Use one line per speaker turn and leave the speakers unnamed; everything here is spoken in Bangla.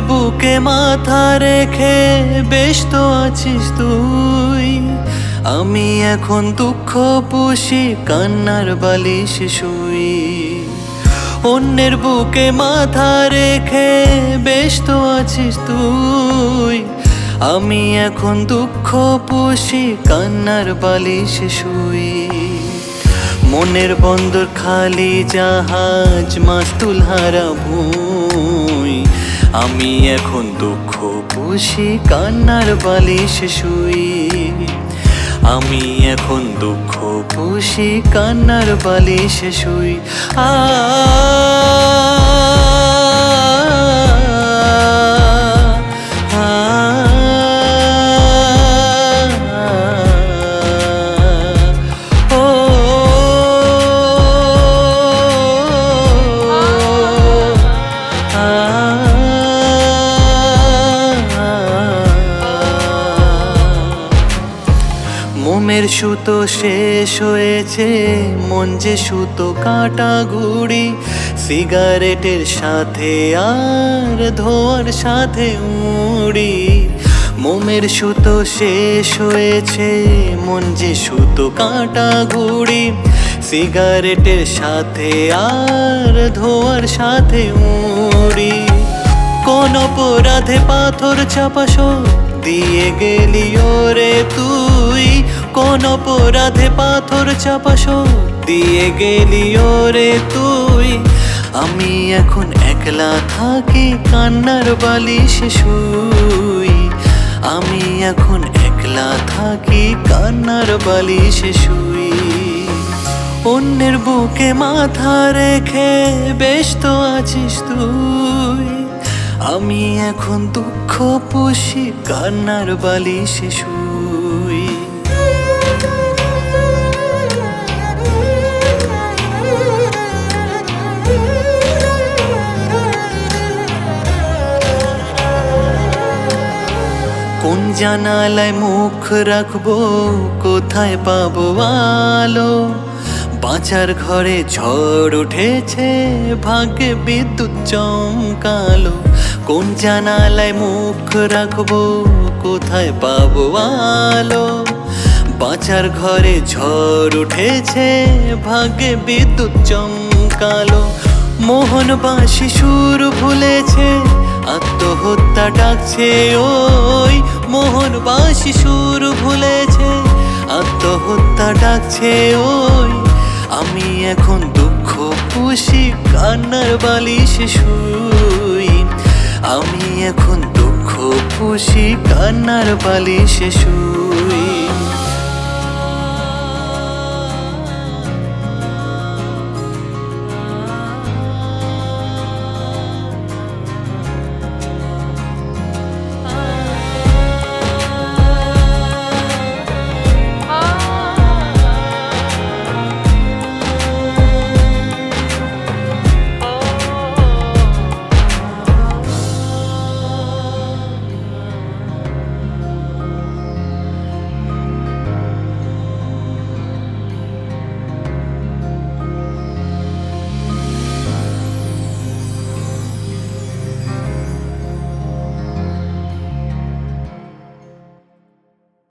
বুকে মাথা রেখে, বেশ তো আছিস তুই। আমি এখন দুঃখ পুষি, কান্নার বালিশ শুই। অন্যের বুকে মাথা রেখে, বেশ তো আছিস তুই। আমি এখন দুঃখ পুষি, কান্নার বালিশ শুই। মনের বন্দর খালি জাহাজ, মাস্তুল হারা ভুই আমি এখন দুঃখ পুষি, কান্নার বালিশ শুই। আমি এখন দুঃখ পুষি, কান্নার বালিশ শুই। আ মোমের সুতো শেষ হয়েছে, মন যে সুতো কাটা ঘুড়ি সিগারেটের সাথে আর ধোয়ার সাথে উড়ি। মোমের সুতো শেষ হয়েছে, মন যে সুতো কাটা ঘুড়ি সিগারেটের সাথে আর ধোয়ার সাথে উড়ি। কোন অপরাধে পাথর চাপাস, দিয়ে গেলি ওরে তুই কোন অপরাধে পাথর চাপাস দিয়ে গেলি ওরে তুই। আমি এখন একলা থাকি কান্নার বালিশ শুই। আমি এখন একলা থাকি কান্নার বালিশ শুই। অন্যের বুকে মাথা রেখে বেশ তো আছিস তুই। আমি এখন দুঃখ পুষি কান্নার বালিশে শুই। কোন জানালায় মুখ রাখব, কোথায় পাবো আলো? বাঁচার ঘরে ঝড় উঠেছে, ভাগ্যে বিদ্যুৎ চমকালো। কোন জানালায় মুখ রাখব, কোথায় পাবো আলো? বাঁচার ঘরে ঝড় উঠেছে, ভাগ্যে বিদ্যুৎ চমকালো। মোহন বাঁশি সুর ভুলেছে আত্মহত্যা ডাকছে, ওই মোহন বাঁশি সুর ভুলেছে। আত্মহত্যা ডাকছে, ওই আমি এখন দুঃখ, খুশি, কান্নার বালিশ শুই। আমি এখন দুঃখ, খুশি, কান্নার বালিশ শুই।